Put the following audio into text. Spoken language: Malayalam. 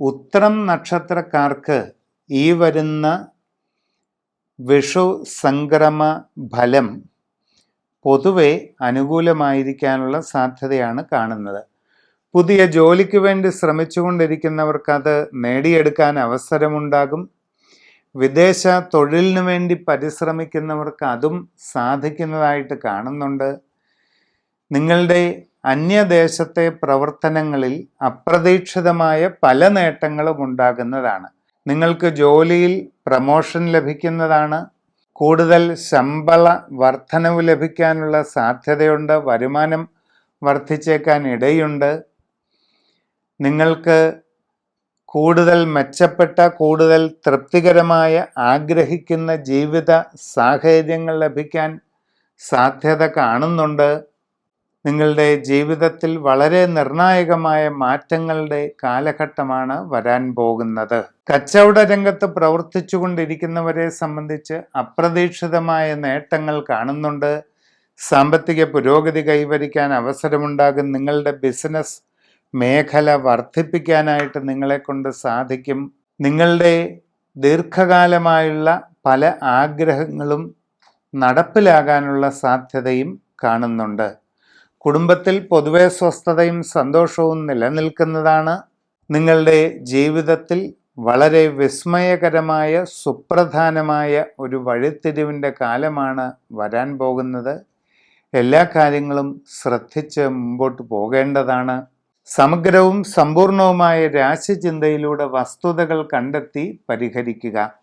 ഉത്രം നക്ഷത്രക്കാർക്ക് ഈ വരുന്ന വിഷു സംക്രമ ഫലം പൊതുവെ അനുകൂലമായിരിക്കാനുള്ള സാധ്യതയാണ് കാണുന്നത്. പുതിയ ജോലിക്ക് വേണ്ടി ശ്രമിച്ചുകൊണ്ടിരിക്കുന്നവർക്ക് അത് നേടിയെടുക്കാൻ അവസരമുണ്ടാകും. വിദേശ തൊഴിലിനു വേണ്ടി പരിശ്രമിക്കുന്നവർക്ക് അതും സാധിക്കുന്നതായിട്ട് കാണുന്നുണ്ട്. നിങ്ങളുടെ അന്യദേശത്തെ പ്രവർത്തനങ്ങളിൽ അപ്രതീക്ഷിതമായ പല നേട്ടങ്ങളും ഉണ്ടാകുന്നതാണ്. നിങ്ങൾക്ക് ജോലിയിൽ പ്രമോഷൻ ലഭിക്കുന്നതാണ്. കൂടുതൽ ശമ്പള വർധനവ് ലഭിക്കാനുള്ള സാധ്യതയുണ്ട്. വരുമാനം വർദ്ധിച്ചേക്കാൻ ഇടയുണ്ട്. നിങ്ങൾക്ക് കൂടുതൽ മെച്ചപ്പെട്ട കൂടുതൽ തൃപ്തികരമായ ആഗ്രഹിക്കുന്ന ജീവിത സാഹചര്യങ്ങൾ ലഭിക്കാൻ സാധ്യത കാണുന്നുണ്ട്. നിങ്ങളുടെ ജീവിതത്തിൽ വളരെ നിർണായകമായ മാറ്റങ്ങളുടെ കാലഘട്ടമാണ് വരാൻ പോകുന്നത്. കച്ചവട രംഗത്ത് പ്രവർത്തിച്ചു കൊണ്ടിരിക്കുന്നവരെ സംബന്ധിച്ച് അപ്രതീക്ഷിതമായ നേട്ടങ്ങൾ കാണുന്നുണ്ട്. സാമ്പത്തിക പുരോഗതി കൈവരിക്കാൻ അവസരമുണ്ടാകും. നിങ്ങളുടെ ബിസിനസ് മേഖല വർദ്ധിപ്പിക്കാനായിട്ട് നിങ്ങളെ കൊണ്ട് സാധിക്കും. നിങ്ങളുടെ ദീർഘകാലമായുള്ള പല ആഗ്രഹങ്ങളും നടപ്പിലാകാനുള്ള സാധ്യതയും കാണുന്നുണ്ട്. കുടുംബത്തിൽ പൊതുവെ സ്വസ്ഥതയും സന്തോഷവും നിലനിൽക്കുന്നതാണ് നിങ്ങളുടെ ജീവിതത്തിൽ വളരെ വിസ്മയകരമായ സുപ്രധാനമായ ഒരു വഴിത്തിരിവിന്റെ കാലമാണ് വരാൻ പോകുന്നത്. എല്ലാ കാര്യങ്ങളും ശ്രദ്ധിച്ച് മുമ്പോട്ട് പോകേണ്ടതാണ്. സമഗ്രവും സമ്പൂർണവുമായ രാശിചിന്തയിലൂടെ വസ്തുതകൾ കണ്ടെത്തി പരിഹരിക്കുക.